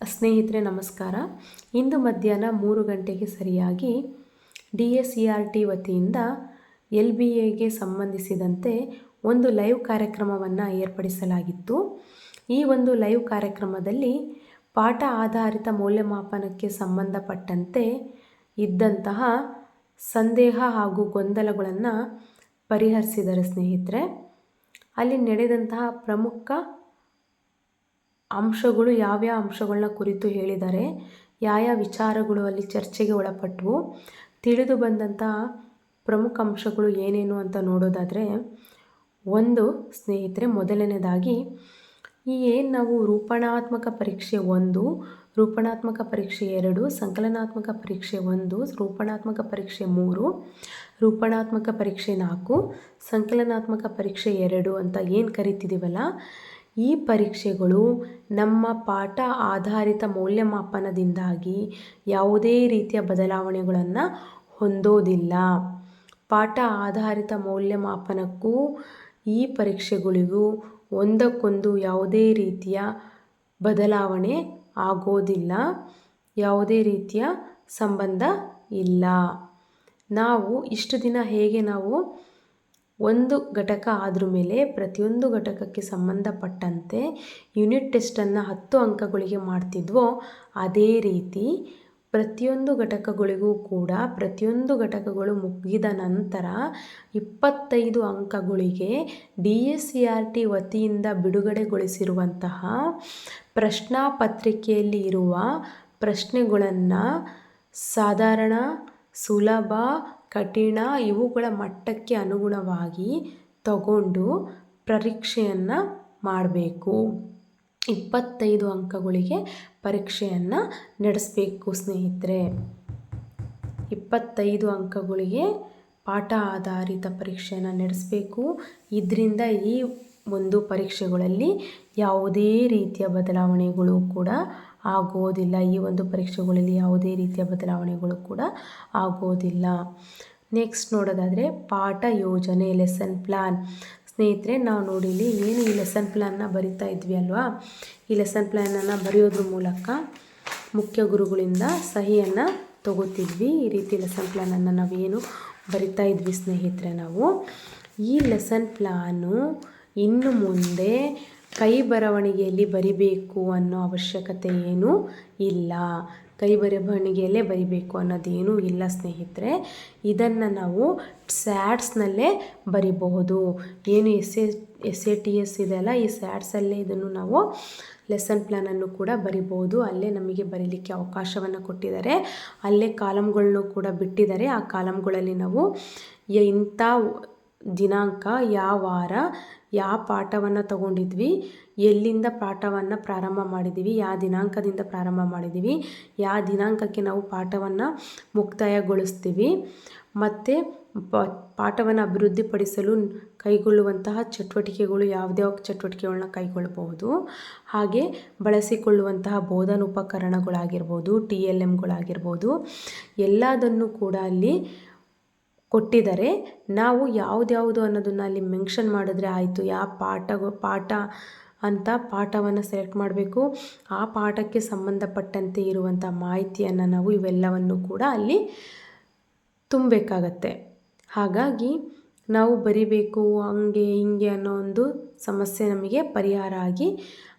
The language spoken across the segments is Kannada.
ಸ್ನೇಹಿತರೆ, ನಮಸ್ಕಾರ. ಇಂದು ಮಧ್ಯಾಹ್ನ ಮೂರು ಗಂಟೆಗೆ ಸರಿಯಾಗಿ D S E R T ವತಿಯಿಂದ ಎಲ್ ಬಿ ಎಗೆ ಸಂಬಂಧಿಸಿದಂತೆ ಒಂದು ಲೈವ್ ಕಾರ್ಯಕ್ರಮವನ್ನು ಏರ್ಪಡಿಸಲಾಗಿತ್ತು. ಈ ಒಂದು ಲೈವ್ ಕಾರ್ಯಕ್ರಮದಲ್ಲಿ ಪಾಠ ಆಧಾರಿತ ಮೌಲ್ಯಮಾಪನಕ್ಕೆ ಸಂಬಂಧಪಟ್ಟಂತೆ ಇದ್ದಂತಹ ಸಂದೇಹ ಹಾಗೂ ಗೊಂದಲಗಳನ್ನು ಪರಿಹರಿಸಿದರೆ ಸ್ನೇಹಿತರೆ. ಅಲ್ಲಿ ನಡೆದಂತಹ ಪ್ರಮುಖ ಅಂಶಗಳು ಯಾವ್ಯಾವ ಅಂಶಗಳನ್ನ ಕುರಿತು ಹೇಳಿದ್ದಾರೆ ಯಾವ ವಿಚಾರಗಳು ಅಲ್ಲಿ ಚರ್ಚೆಗೆ ಒಳಪಟ್ಟವು ತಿಳಿದು ಬಂದಂಥ ಪ್ರಮುಖ ಅಂಶಗಳು ಏನೇನು ಅಂತ ನೋಡೋದಾದರೆ, ಒಂದು, ಸ್ನೇಹಿತರೆ, ಮೊದಲನೇದಾಗಿ ಈ ಏನು ನಾವು ರೂಪಣಾತ್ಮಕ ಪರೀಕ್ಷೆ ಒಂದು, ರೂಪಣಾತ್ಮಕ ಪರೀಕ್ಷೆ ಎರಡು, ಸಂಕಲನಾತ್ಮಕ ಪರೀಕ್ಷೆ ಒಂದು, ರೂಪಣಾತ್ಮಕ ಪರೀಕ್ಷೆ ಮೂರು, ರೂಪಣಾತ್ಮಕ ಪರೀಕ್ಷೆ ನಾಲ್ಕು, ಸಂಕಲನಾತ್ಮಕ ಪರೀಕ್ಷೆ ಎರಡು ಅಂತ ಏನು ಕರಿತಿದ್ದೀವಲ್ಲ ಈ ಪರೀಕ್ಷೆಗಳು ನಮ್ಮ ಪಾಠ ಆಧಾರಿತ ಮೌಲ್ಯಮಾಪನದಿಂದಾಗಿ ಯಾವುದೇ ರೀತಿಯ ಬದಲಾವಣೆಗಳನ್ನು ಹೊಂದೋದಿಲ್ಲ. ಪಾಠ ಆಧಾರಿತ ಮೌಲ್ಯಮಾಪನಕ್ಕೂ ಈ ಪರೀಕ್ಷೆಗಳಿಗೂ ಒಂದಕ್ಕೊಂದು ಯಾವುದೇ ರೀತಿಯ ಬದಲಾವಣೆ ಆಗೋದಿಲ್ಲ. ಯಾವುದೇ ರೀತಿಯ ಸಂಬಂಧ ಇಲ್ಲ. ನಾವು ಇಷ್ಟು ದಿನ ಹೇಗೆ ನಾವು ಒಂದು ಘಟಕ ಆದ್ರ ಮೇಲೆ ಪ್ರತಿಯೊಂದು ಘಟಕಕ್ಕೆ ಸಂಬಂಧಪಟ್ಟಂತೆ ಯೂನಿಟ್ ಟೆಸ್ಟನ್ನು ಹತ್ತು ಅಂಕಗಳಿಗೆ ಮಾಡ್ತಿದ್ವೋ, ಅದೇ ರೀತಿ ಪ್ರತಿಯೊಂದು ಘಟಕಗಳಿಗೂ ಕೂಡ ಪ್ರತಿಯೊಂದು ಘಟಕಗಳು ಮುಗಿದ ನಂತರ ಇಪ್ಪತ್ತೈದು ಅಂಕಗಳಿಗೆ D S C R T ವತಿಯಿಂದ ಬಿಡುಗಡೆಗೊಳಿಸಿರುವಂತಹ ಪ್ರಶ್ನಾಪತ್ರಿಕೆಯಲ್ಲಿ ಇರುವ ಪ್ರಶ್ನೆಗಳನ್ನು ಸಾಧಾರಣ, ಸುಲಭ ಕಠಿಣ ಇವುಗಳ ಮಟ್ಟಕ್ಕೆ ಅನುಗುಣವಾಗಿ ತಗೊಂಡು ಪರೀಕ್ಷೆಯನ್ನು ಮಾಡಬೇಕು. ಇಪ್ಪತ್ತೈದು ಅಂಕಗಳಿಗೆ ಪರೀಕ್ಷೆಯನ್ನು ನಡೆಸಬೇಕು ಸ್ನೇಹಿತರೆ. ಇಪ್ಪತ್ತೈದು ಅಂಕಗಳಿಗೆ ಪಾಠ ಆಧಾರಿತ ಪರೀಕ್ಷೆಯನ್ನು ನಡೆಸಬೇಕು. ಇದರಿಂದ ಈ ಒಂದು ಪರೀಕ್ಷೆಗಳಲ್ಲಿ ಯಾವುದೇ ರೀತಿಯ ಬದಲಾವಣೆಗಳು ಕೂಡ ಆಗೋದಿಲ್ಲ. ಈ ಒಂದು ಪರೀಕ್ಷೆಗಳಲ್ಲಿ ಯಾವುದೇ ರೀತಿಯ ಬದಲಾವಣೆಗಳು ಕೂಡ ಆಗೋದಿಲ್ಲ. ನೆಕ್ಸ್ಟ್ ನೋಡೋದಾದರೆ ಪಾಠ ಯೋಜನೆ ಲೆಸನ್ ಪ್ಲ್ಯಾನ್ ಸ್ನೇಹಿತರೆ, ನಾವು ನೋಡಿಲಿ ಏನು ಈ ಲೆಸನ್ ಪ್ಲ್ಯಾನ್ನ ಬರಿತಾ ಇದ್ವಿ ಅಲ್ವಾ? ಈ ಲೆಸನ್ ಪ್ಲ್ಯಾನನ್ನು ಬರೆಯೋದ್ರ ಮೂಲಕ ಮುಖ್ಯ ಗುರುಗಳಿಂದ ಸಹಿಯನ್ನು ತಗೋತಿದ್ವಿ. ಈ ರೀತಿ ಲೆಸನ್ ಪ್ಲ್ಯಾನನ್ನು ನಾವೇನು ಬರಿತಾ ಇದ್ವಿ ಸ್ನೇಹಿತರೆ ನಾವು. ಈ ಲೆಸನ್ ಪ್ಲ್ಯಾನು ಇನ್ನು ಮುಂದೆ ಕೈ ಬರವಣಿಗೆಯಲ್ಲಿ ಬರಿಬೇಕು ಅನ್ನೋ ಅವಶ್ಯಕತೆ ಏನೂ ಇಲ್ಲ. ಕೈ ಬರವಣಿಗೆಯಲ್ಲೇ ಬರಿಬೇಕು ಅನ್ನೋದೇನೂ ಇಲ್ಲ ಸ್ನೇಹಿತರೆ. ಇದನ್ನು ನಾವು ಸ್ಯಾಡ್ಸ್ನಲ್ಲೇ ಬರಿಬಹುದು. ಏನು S A S A T S ಇದೆಯಲ್ಲ, ಈ ಸ್ಯಾಡ್ಸಲ್ಲೇ ಇದನ್ನು ನಾವು ಲೆಸನ್ ಪ್ಲ್ಯಾನನ್ನು ಕೂಡ ಬರಿಬೋದು ಅಲ್ಲೇ ನಮಗೆ ಬರೀಲಿಕ್ಕೆ ಅವಕಾಶವನ್ನು ಕೊಟ್ಟಿದ್ದಾರೆ. ಅಲ್ಲೇ ಕಾಲಮ್ಗಳನ್ನು ಕೂಡ ಬಿಟ್ಟಿದ್ದಾರೆ. ಆ ಕಾಲಮ್ಗಳಲ್ಲಿ ನಾವು ಇಂಥ ದಿನಾಂಕ, ಯಾವ ವಾರ ಯಾವ ಪಾಠವನ್ನು ತಗೊಂಡಿದ್ವಿ? ಎಲ್ಲಿಂದ ಪಾಠವನ್ನು ಪ್ರಾರಂಭ ಮಾಡಿದ್ದೀವಿ ಯಾವ ದಿನಾಂಕದಿಂದ ಪ್ರಾರಂಭ ಮಾಡಿದ್ದೀವಿ ಯಾವ ದಿನಾಂಕಕ್ಕೆ ನಾವು ಪಾಠವನ್ನು ಮುಕ್ತಾಯಗೊಳಿಸ್ತೀವಿ? ಮತ್ತು ಪಾಠವನ್ನು ಅಭಿವೃದ್ಧಿಪಡಿಸಲು ಕೈಗೊಳ್ಳುವಂತಹ ಚಟುವಟಿಕೆಗಳು ಯಾವುದ್ಯಾವ ಚಟುವಟಿಕೆಗಳನ್ನ ಕೈಗೊಳ್ಳಬಹುದು ಹಾಗೆ ಬಳಸಿಕೊಳ್ಳುವಂತಹ ಬೋಧನ ಉಪಕರಣಗಳಾಗಿರ್ಬೋದು, ಟಿ ಎಲ್ ಎಮ್ಗಳಾಗಿರ್ಬೋದು, ಎಲ್ಲದನ್ನು ಕೂಡ ಅಲ್ಲಿ ಕೊಟ್ಟಿದ್ದಾರೆ. ನಾವು ಯಾವ್ದ್ಯಾವುದು ಅನ್ನೋದನ್ನು ಅಲ್ಲಿ ಮೆನ್ಷನ್ ಮಾಡಿದ್ರೆ ಆಯಿತು. ಯಾವ ಪಾಠ ಪಾಠ ಅಂತ ಪಾಠವನ್ನು ಸೆಲೆಕ್ಟ್ ಮಾಡಬೇಕು. ಆ ಪಾಠಕ್ಕೆ ಸಂಬಂಧಪಟ್ಟಂತೆ ಇರುವಂಥ ಮಾಹಿತಿಯನ್ನು ನಾವು ಇವೆಲ್ಲವನ್ನು ಕೂಡ ಅಲ್ಲಿ ತುಂಬಬೇಕಾಗತ್ತೆ. ಹಾಗಾಗಿ ನಾವು ಬರಿಬೇಕು ಹಂಗೆ ಹಿಂಗೆ ಅನ್ನೋ ಒಂದು ಸಮಸ್ಯೆ ನಮಗೆ ಪರಿಹಾರ ಆಗಿ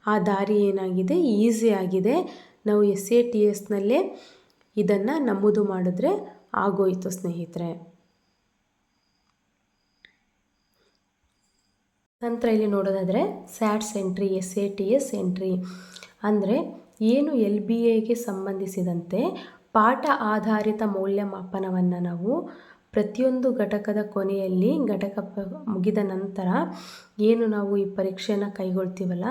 ಆ ದಾರಿ ಏನಾಗಿದೆ? ಈಸಿ ಆಗಿದೆ. ನಾವು ಎಸ್ ಎ ಟಿ ಎಸ್ನಲ್ಲೇ ಇದನ್ನು ನಮೂದು ಮಾಡಿದ್ರೆ ಆಗೋಯಿತು ಸ್ನೇಹಿತರೆ. ನಂತರ ಇಲ್ಲಿ ನೋಡೋದಾದರೆ SATS entry S A T S entry. ಅಂದರೆ ಏನು ಎಲ್ ಬಿ ಎಗೆ ಸಂಬಂಧಿಸಿದಂತೆ ಪಾಠ ಆಧಾರಿತ ಮೌಲ್ಯಮಾಪನವನ್ನು ನಾವು ಪ್ರತಿಯೊಂದು ಘಟಕದ ಕೊನೆಯಲ್ಲಿ ಘಟಕ ಮುಗಿದ ನಂತರ ಏನು ನಾವು ಈ ಪರೀಕ್ಷೆಯನ್ನು ಕೈಗೊಳ್ತೀವಲ್ಲ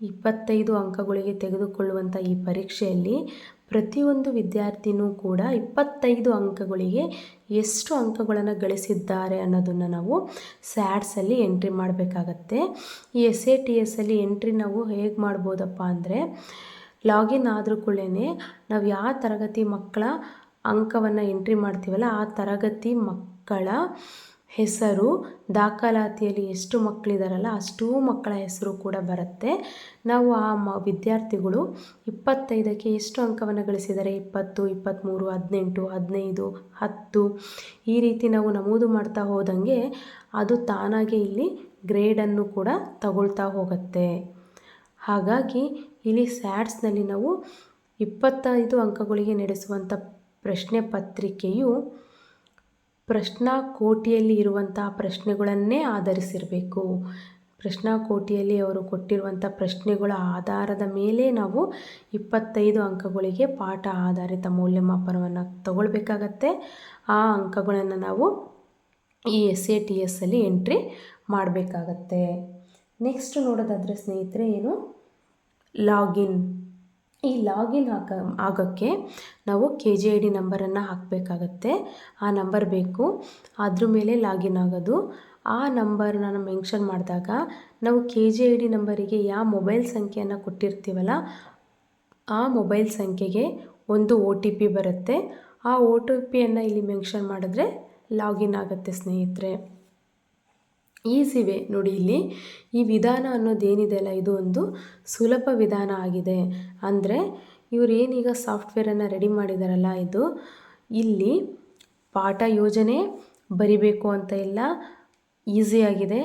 ಇಪ್ಪತ್ತೈದು ಅಂಕಗಳಿಗೆ ತೆಗೆದುಕೊಳ್ಳುವಂಥ ಈ ಪರೀಕ್ಷೆಯಲ್ಲಿ ಪ್ರತಿಯೊಂದು ವಿದ್ಯಾರ್ಥಿನೂ ಕೂಡ ಇಪ್ಪತ್ತೈದು ಅಂಕಗಳಿಗೆ ಎಷ್ಟು ಅಂಕಗಳನ್ನು ಗಳಿಸಿದ್ದಾರೆ ಅನ್ನೋದನ್ನು ನಾವು ಸ್ಯಾಡ್ಸಲ್ಲಿ ಎಂಟ್ರಿ ಮಾಡಬೇಕಾಗತ್ತೆ. ಈ ಎಸ್ ಎ ಟಿ ಎಸ್ಸಲ್ಲಿ ಎಂಟ್ರಿ ನಾವು ಹೇಗೆ ಮಾಡ್ಬೋದಪ್ಪ ಅಂದರೆ, ಲಾಗಿನ್ ಆದರೂ ಕೂಡ ನಾವು ಯಾವ ತರಗತಿ ಮಕ್ಕಳ ಅಂಕವನ್ನು ಎಂಟ್ರಿ ಮಾಡ್ತೀವಲ್ಲ ಆ ತರಗತಿ ಮಕ್ಕಳ ಹೆಸರು, ದಾಖಲಾತಿಯಲ್ಲಿ ಎಷ್ಟು ಮಕ್ಕಳಿದಾರಲ್ಲ ಅಷ್ಟೂ ಮಕ್ಕಳ ಹೆಸರು ಕೂಡ ಬರುತ್ತೆ. ನಾವು ಆ ಮ, ವಿದ್ಯಾರ್ಥಿಗಳು ಇಪ್ಪತ್ತೈದಕ್ಕೆ ಎಷ್ಟು ಅಂಕವನ್ನು ಗಳಿಸಿದ್ದಾರೆ ಇಪ್ಪತ್ತು ಇಪ್ಪತ್ತ್ಮೂರು ಹದಿನೆಂಟು, ಹದಿನೈದು, ಹತ್ತು, ಈ ರೀತಿ ನಾವು ನಮೂದು ಮಾಡ್ತಾ ಹೋದಂಗೆ ಅದು ತಾನಾಗೆ ಇಲ್ಲಿ ಗ್ರೇಡನ್ನು ಕೂಡ ತಗೊಳ್ತಾ ಹೋಗುತ್ತೆ. ಹಾಗಾಗಿ ಇಲ್ಲಿ ಸ್ಯಾಟ್ಸ್ನಲ್ಲಿ ನಾವು ಇಪ್ಪತ್ತೈದು ಅಂಕಗಳಿಗೆ ನಡೆಸುವಂಥ ಪ್ರಶ್ನೆ ಪತ್ರಿಕೆಯು ಪ್ರಶ್ನಾಕೋಟಿಯಲ್ಲಿ ಇರುವಂತಹ ಪ್ರಶ್ನೆಗಳನ್ನೇ ಆಧರಿಸಿರಬೇಕು. ಪ್ರಶ್ನಾಕೋಟಿಯಲ್ಲಿ ಅವರು ಕೊಟ್ಟಿರುವಂಥ ಪ್ರಶ್ನೆಗಳ ಆಧಾರದ ಮೇಲೆ ನಾವು ಇಪ್ಪತ್ತೈದು ಅಂಕಗಳಿಗೆ ಪಾಠ ಆಧಾರಿತ ಮೌಲ್ಯಮಾಪನವನ್ನು ತಗೊಳ್ಬೇಕಾಗತ್ತೆ. ಆ ಅಂಕಗಳನ್ನು ನಾವು ಈ ಎಸ್ ಎ ಟಿ ಎಸ್ಸಲ್ಲಿ ಎಂಟ್ರಿ ಮಾಡಬೇಕಾಗತ್ತೆ. ನೆಕ್ಸ್ಟ್ ನೋಡೋದಾದರೆ ಸ್ನೇಹಿತರೆ ಏನು? ಲಾಗಿನ್. ಈ ಲಾಗಿನ್ ಆಗ, ಆಗೋಕ್ಕೆ ನಾವು ಕೆ ಜಿ ಐ ಡಿ ನಂಬರನ್ನು ಹಾಕಬೇಕಾಗತ್ತೆ. ಆ ನಂಬರ್ ಬೇಕು. ಅದ್ರ ಮೇಲೆ ಲಾಗಿನ್ ಆಗೋದು. ಆ ನಂಬರ್ನ ನಾನು ಮೆನ್ಷನ್ ಮಾಡಿದಾಗ ನಾವು ಕೆ ಜಿ ಐ ಡಿ ನಂಬರಿಗೆ ಯಾವ ಮೊಬೈಲ್ ಸಂಖ್ಯೆಯನ್ನು ಕೊಟ್ಟಿರ್ತೀವಲ್ಲ, ಆ ಮೊಬೈಲ್ ಸಂಖ್ಯೆಗೆ ಒಂದು ಒ ಟಿ ಪಿ ಬರುತ್ತೆ. ಆ ಒ ಟಿ ಪಿಯನ್ನು ಇಲ್ಲಿ ಮೆನ್ಷನ್ ಮಾಡಿದ್ರೆ ಲಾಗಿನ್ ಆಗುತ್ತೆ ಸ್ನೇಹಿತರೆ. ಈಸಿ ವೇ ನೋಡಿ ಇಲ್ಲಿ ಈ ವಿಧಾನ ಅನ್ನೋದೇನಿದೆಯಲ್ಲ ಇದು ಒಂದು ಸುಲಭ ವಿಧಾನ ಆಗಿದೆ. ಅಂದರೆ ಇವ್ರು ಏನೀಗ ಸಾಫ್ಟ್ವೇರನ್ನು ರೆಡಿ ಮಾಡಿದಾರಲ್ಲ, ಇದು ಇಲ್ಲಿ ಪಾಠ ಯೋಜನೆ ಬರಿಬೇಕು ಅಂತ ಇಲ್ಲ ಈಸಿಯಾಗಿದೆ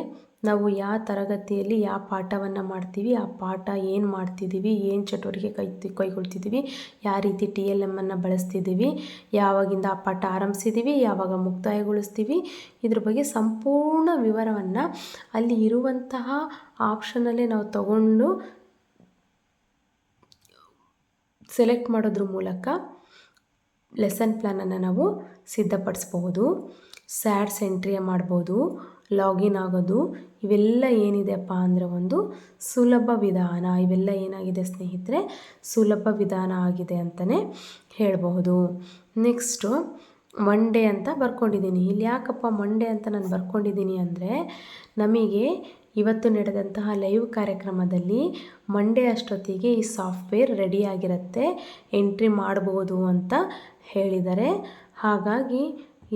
ನಾವು ಯಾವ ತರಗತಿಯಲ್ಲಿ ಯಾವ ಪಾಠವನ್ನು ಮಾಡ್ತೀವಿ, ಆ ಪಾಠ ಏನು ಮಾಡ್ತಿದ್ದೀವಿ ಏನು ಚಟುವಟಿಕೆ ಕೈ ಕೈಗೊಳ್ತಿದ್ದೀವಿ ಯಾವ ರೀತಿ ಟಿ ಎಲ್ ಎಮ್ಮನ್ನು ಬಳಸ್ತಿದ್ದೀವಿ ಯಾವಾಗಿಂದ ಆ ಪಾಠ ಆರಂಭಿಸಿದ್ದೀವಿ ಯಾವಾಗ ಮುಕ್ತಾಯಗೊಳಿಸ್ತೀವಿ, ಇದ್ರ ಬಗ್ಗೆ ಸಂಪೂರ್ಣ ವಿವರವನ್ನು ಅಲ್ಲಿ ಇರುವಂತಹ ಆಪ್ಷನಲ್ಲೇ ನಾವು ತಗೊಂಡು ಸೆಲೆಕ್ಟ್ ಮಾಡೋದ್ರ ಮೂಲಕ ಲೆಸನ್ ಪ್ಲ್ಯಾನನ್ನು ನಾವು ಸಿದ್ಧಪಡಿಸ್ಬಹುದು. ಸ್ಯಾಡ್ಸ್ ಎಂಟ್ರಿಯ ಮಾಡ್ಬೋದು, ಲಾಗಿನ್ ಆಗೋದು, ಇವೆಲ್ಲ ಏನಿದೆಪ್ಪ ಅಂದರೆ ಒಂದು ಸುಲಭ ವಿಧಾನ, ಇವೆಲ್ಲ ಏನಾಗಿದೆ ಸ್ನೇಹಿತರೆ? ಸುಲಭ ವಿಧಾನ ಆಗಿದೆ ಅಂತಲೇ ಹೇಳಬಹುದು. ನೆಕ್ಸ್ಟು ಮಂಡೇ ಅಂತ ಬರ್ಕೊಂಡಿದ್ದೀನಿ. ಇಲ್ಲಿ ಯಾಕಪ್ಪ ಮಂಡೇ ಅಂತ ನಾನು ಬರ್ಕೊಂಡಿದ್ದೀನಿ ಅಂದರೆ, ನಮಗೆ ಇವತ್ತು ನಡೆದಂತಹ ಲೈವ್ ಕಾರ್ಯಕ್ರಮದಲ್ಲಿ ಮಂಡೇ ಅಷ್ಟೊತ್ತಿಗೆ ಈ ಸಾಫ್ಟ್ವೇರ್ ರೆಡಿಯಾಗಿರುತ್ತೆ ಎಂಟ್ರಿ ಮಾಡಬಹುದು ಅಂತ ಹೇಳಿದ್ದಾರೆ. ಹಾಗಾಗಿ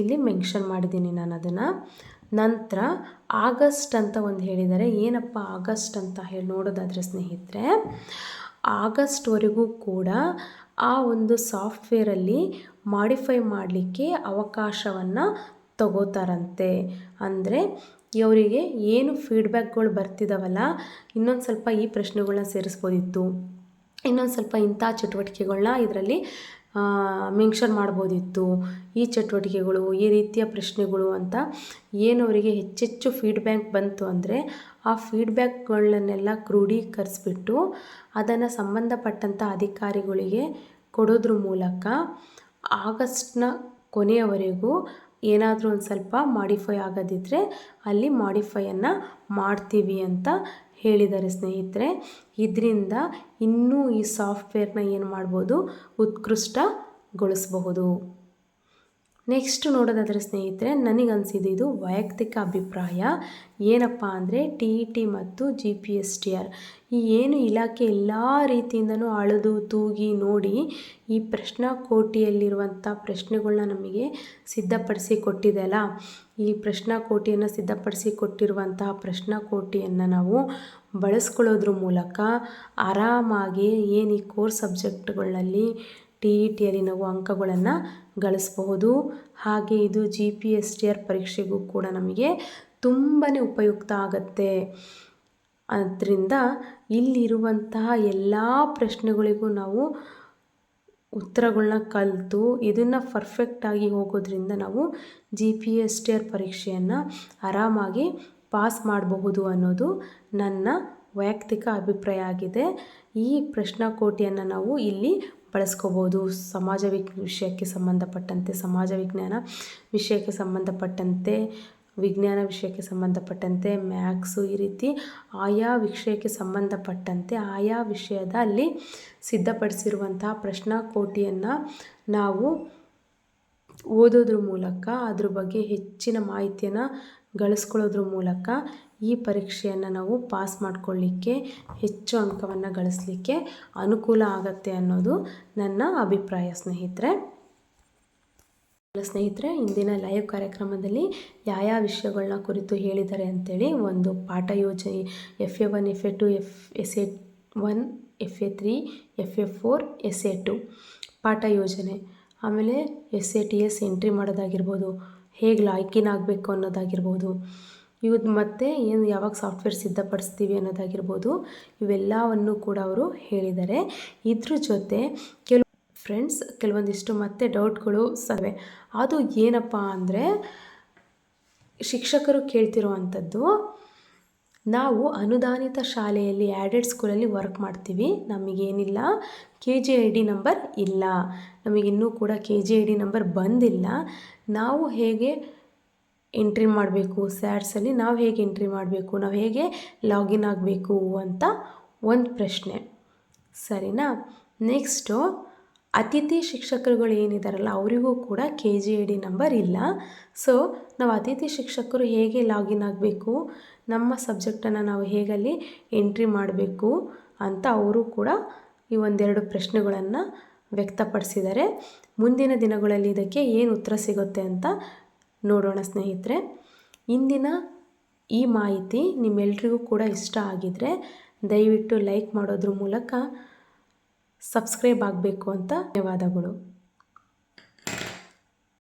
ಇಲ್ಲಿ ಮೆನ್ಷನ್ ಮಾಡಿದ್ದೀನಿ ನಾನು ಅದನ್ನು. ನಂತರ ಆಗಸ್ಟ್ ಅಂತ ಒಂದು ಹೇಳಿದ್ದಾರೆ ಏನಪ್ಪ ಆಗಸ್ಟ್ ಅಂತ ಹೇಳಿ ನೋಡೋದಾದರೆ ಸ್ನೇಹಿತರೆ, ಆಗಸ್ಟ್ವರೆಗೂ ಕೂಡ ಆ ಒಂದು ಸಾಫ್ಟ್ವೇರಲ್ಲಿ ಮಾಡಿಫೈ ಮಾಡಲಿಕ್ಕೆ ಅವಕಾಶವನ್ನು ತಗೋತಾರಂತೆ. ಅಂದರೆ ಇವರಿಗೆ ಏನು ಫೀಡ್ಬ್ಯಾಕ್ಗಳು ಬರ್ತಿದ್ದಾವಲ್ಲ ಇನ್ನೊಂದು ಸ್ವಲ್ಪ ಈ ಪ್ರಶ್ನೆಗಳನ್ನ ಸೇರಿಸ್ಬೋದಿತ್ತು. ಇನ್ನೊಂದು ಸ್ವಲ್ಪ ಇಂಥ ಚಟುವಟಿಕೆಗಳನ್ನ ಇದರಲ್ಲಿ ಮೆನ್ಷನ್ ಮಾಡ್ಬೋದಿತ್ತು ಈ ಚಟುವಟಿಕೆಗಳು, ಈ ರೀತಿಯ ಪ್ರಶ್ನೆಗಳು ಅಂತ ಏನು ಅವರಿಗೆ ಹೆಚ್ಚೆಚ್ಚು ಫೀಡ್ಬ್ಯಾಕ್ ಬಂತು ಅಂದರೆ ಆ ಫೀಡ್ಬ್ಯಾಕ್ಗಳನ್ನೆಲ್ಲ ಕ್ರೋಢೀಕರಿಸ್ಬಿಟ್ಟು ಅದನ್ನು ಸಂಬಂಧಪಟ್ಟಂಥ ಅಧಿಕಾರಿಗಳಿಗೆ ಕೊಡೋದ್ರ ಮೂಲಕ ಆಗಸ್ಟ್ನ ಕೊನೆಯವರೆಗೂ ಏನಾದರೂ ಒಂದು ಸ್ವಲ್ಪ ಮಾಡಿಫೈ ಆಗೋದಿದ್ದರೆ ಅಲ್ಲಿ ಮಾಡಿಫೈಯನ್ನು ಮಾಡ್ತೀವಿ ಅಂತ ಹೇಳಿದ್ದಾರೆ ಸ್ನೇಹಿತರೆ. ಇದರಿಂದ ಇನ್ನೂ ಈ ಸಾಫ್ಟ್ವೇರ್ನ ಏನು ಮಾಡ್ಬೋದು? ಉತ್ಕೃಷ್ಟಗೊಳಿಸಬಹುದು. ನೆಕ್ಸ್ಟ್ ನೋಡೋದಾದರೆ ಸ್ನೇಹಿತರೆ ನನಗನ್ಸಿದ್ದು ಇದು ವೈಯಕ್ತಿಕ ಅಭಿಪ್ರಾಯ. ಏನಪ್ಪ ಅಂದರೆ ಟಿ ಇ ಟಿ ಮತ್ತು G P S T R ಈ ಏನು ಇಲಾಖೆ ಎಲ್ಲ ರೀತಿಯಿಂದನೂ ಅಳೆದು, ತೂಗಿ, ನೋಡಿ ಈ ಪ್ರಶ್ನಾಕೋಟಿಯಲ್ಲಿರುವಂಥ ಪ್ರಶ್ನೆಗಳನ್ನ ನಮಗೆ ಸಿದ್ಧಪಡಿಸಿ ಕೊಟ್ಟಿದೆಯಲ್ಲ ಈ ಪ್ರಶ್ನಾ ಕೋಟಿಯನ್ನು ಸಿದ್ಧಪಡಿಸಿ ಕೊಟ್ಟಿರುವಂತಹ ಪ್ರಶ್ನಾಕೋಟಿಯನ್ನು ನಾವು ಬಳಸ್ಕೊಳ್ಳೋದ್ರ ಮೂಲಕ ಆರಾಮಾಗಿ ಏನು ಈ ಕೋರ್ಸ್ ಸಬ್ಜೆಕ್ಟ್ಗಳಲ್ಲಿ ಟಿ ಇ ಟಿಯಲ್ಲಿ ನಾವು ಅಂಕಗಳನ್ನು ಗಳಿಸಬಹುದು. ಹಾಗೆ ಇದು G P S T R ಪರೀಕ್ಷೆಗೂ ಕೂಡ ನಮಗೆ ತುಂಬಾ ಉಪಯುಕ್ತ ಆಗುತ್ತೆ. ಅದರಿಂದ ಇಲ್ಲಿರುವಂತಹ ಎಲ್ಲ ಪ್ರಶ್ನೆಗಳಿಗೂ ನಾವು ಉತ್ತರಗಳನ್ನ ಕಲಿತು ಇದನ್ನು ಪರ್ಫೆಕ್ಟಾಗಿ ಹೋಗೋದ್ರಿಂದ ನಾವು G P S T R ಪರೀಕ್ಷೆಯನ್ನು ಆರಾಮಾಗಿ ಪಾಸ್ ಮಾಡಬಹುದು ಅನ್ನೋದು ನನ್ನ ವೈಯಕ್ತಿಕ ಅಭಿಪ್ರಾಯ ಆಗಿದೆ. ಈ ಪ್ರಶ್ನಾಕೋಟಿಯನ್ನು ನಾವು ಇಲ್ಲಿ ಬಳಸ್ಕೋಬೋದು. ಸಮಾಜ ವಿಕ್, ವಿಷಯಕ್ಕೆ ಸಂಬಂಧಪಟ್ಟಂತೆ, ಸಮಾಜ ವಿಜ್ಞಾನ ವಿಷಯಕ್ಕೆ ಸಂಬಂಧಪಟ್ಟಂತೆ, ವಿಜ್ಞಾನ ವಿಷಯಕ್ಕೆ ಸಂಬಂಧಪಟ್ಟಂತೆ, ಮ್ಯಾಕ್ಸು ಈ ರೀತಿ ಆಯಾ ವಿಷಯಕ್ಕೆ ಸಂಬಂಧಪಟ್ಟಂತೆ, ಆಯಾ ವಿಷಯದ ಅಲ್ಲಿ ಸಿದ್ಧಪಡಿಸಿರುವಂತಹ ಪ್ರಶ್ನಾಕೋಟಿಯನ್ನು ನಾವು ಓದೋದ್ರ ಮೂಲಕ, ಅದ್ರ ಬಗ್ಗೆ ಹೆಚ್ಚಿನ ಮಾಹಿತಿಯನ್ನು ಗಳಿಸ್ಕೊಳ್ಳೋದ್ರ ಮೂಲಕ ಈ ಪರೀಕ್ಷೆಯನ್ನು ನಾವು ಪಾಸ್ ಮಾಡಿಕೊಳ್ಳಿಕ್ಕೆ ಹೆಚ್ಚು ಅಂಕವನ್ನು ಗಳಿಸಲಿಕ್ಕೆ ಅನುಕೂಲ ಆಗುತ್ತೆ ಅನ್ನೋದು ನನ್ನ ಅಭಿಪ್ರಾಯ ಸ್ನೇಹಿತರೆ. ಸ್ನೇಹಿತರೆ, ಇಂದಿನ ಲೈವ್ ಕಾರ್ಯಕ್ರಮದಲ್ಲಿ ಯಾವ ಯಾವ ವಿಷಯಗಳನ್ನ ಕುರಿತು ಹೇಳಿದ್ದಾರೆ ಅಂತೇಳಿ ಒಂದು ಪಾಠ ಯೋಜನೆ F A one F A two F S A one F A three F A four S A two ಪಾಠ ಯೋಜನೆ. ಆಮೇಲೆ S A T S entry ಮಾಡೋದಾಗಿರ್ಬೋದು, ಹೇಗೆ ಲಾಯ್ಕಿನ್ ಆಗಬೇಕು ಅನ್ನೋದಾಗಿರ್ಬೋದು ಇವ್ದು ಮತ್ತು ಏನು ಯಾವಾಗ ಸಾಫ್ಟ್ವೇರ್ ಸಿದ್ಧಪಡಿಸ್ತೀವಿ ಅನ್ನೋದಾಗಿರ್ಬೋದು, ಇವೆಲ್ಲವನ್ನು ಕೂಡ ಅವರು ಹೇಳಿದ್ದಾರೆ ಇದ್ರ ಜೊತೆ ಕೆಲವು ಫ್ರೆಂಡ್ಸ್ ಕೆಲವೊಂದಿಷ್ಟು ಮತ್ತೆ ಡೌಟ್ಗಳು ಸವೆ ಅದು ಏನಪ್ಪ ಅಂದರೆ, ಶಿಕ್ಷಕರು ಕೇಳ್ತಿರುವಂಥದ್ದು, ನಾವು ಅನುದಾನಿತ ಶಾಲೆಯಲ್ಲಿ ಆ್ಯಡೆಡ್ ಸ್ಕೂಲಲ್ಲಿ ವರ್ಕ್ ಮಾಡ್ತೀವಿ, ನಮಗೇನಿಲ್ಲ K G I D number ಇಲ್ಲ. ನಮಗಿನ್ನೂ ಕೂಡ K G I D number ಬಂದಿಲ್ಲ. ನಾವು ಹೇಗೆ ಎಂಟ್ರಿ ಮಾಡಬೇಕು ಸ್ಯಾಟ್ಸಲ್ಲಿ ನಾವು ಹೇಗೆ ಎಂಟ್ರಿ ಮಾಡಬೇಕು, ನಾವು ಹೇಗೆ ಲಾಗಿನ್ ಆಗಬೇಕು ಅಂತ ಒಂದು ಪ್ರಶ್ನೆ. ಸರಿನಾ? ನೆಕ್ಸ್ಟು ಅತಿಥಿ ಶಿಕ್ಷಕರುಗಳು ಏನಿದ್ದಾರಲ್ಲ ಅವರಿಗೂ ಕೂಡ K G I D number ಇಲ್ಲ. ಸೊ ನಾವು ಅತಿಥಿ ಶಿಕ್ಷಕರು ಹೇಗೆ ಲಾಗಿನ್ ಆಗಬೇಕು, ನಮ್ಮ ಸಬ್ಜೆಕ್ಟನ್ನು ನಾವು ಹೇಗಲ್ಲಿ ಎಂಟ್ರಿ ಮಾಡಬೇಕು ಅಂತ ಅವರು ಕೂಡ ಈ ಒಂದೆರಡು ಪ್ರಶ್ನೆಗಳನ್ನು ವ್ಯಕ್ತಪಡಿಸಿದ್ದಾರೆ ಮುಂದಿನ ದಿನಗಳಲ್ಲಿ ಇದಕ್ಕೆ ಏನು ಉತ್ತರ ಸಿಗುತ್ತೆ ಅಂತ ನೋಡೋಣ ಸ್ನೇಹಿತರೆ. ಇಂದಿನ ಈ ಮಾಹಿತಿ ನಿಮ್ಮೆಲ್ರಿಗೂ ಕೂಡ ಇಷ್ಟ ಆಗಿದರೆ ದಯವಿಟ್ಟು ಲೈಕ್ ಮಾಡೋದ್ರ ಮೂಲಕ ಸಬ್ಸ್ಕ್ರೈಬ್ ಆಗಬೇಕು ಅಂತ ಧನ್ಯವಾದಗಳು.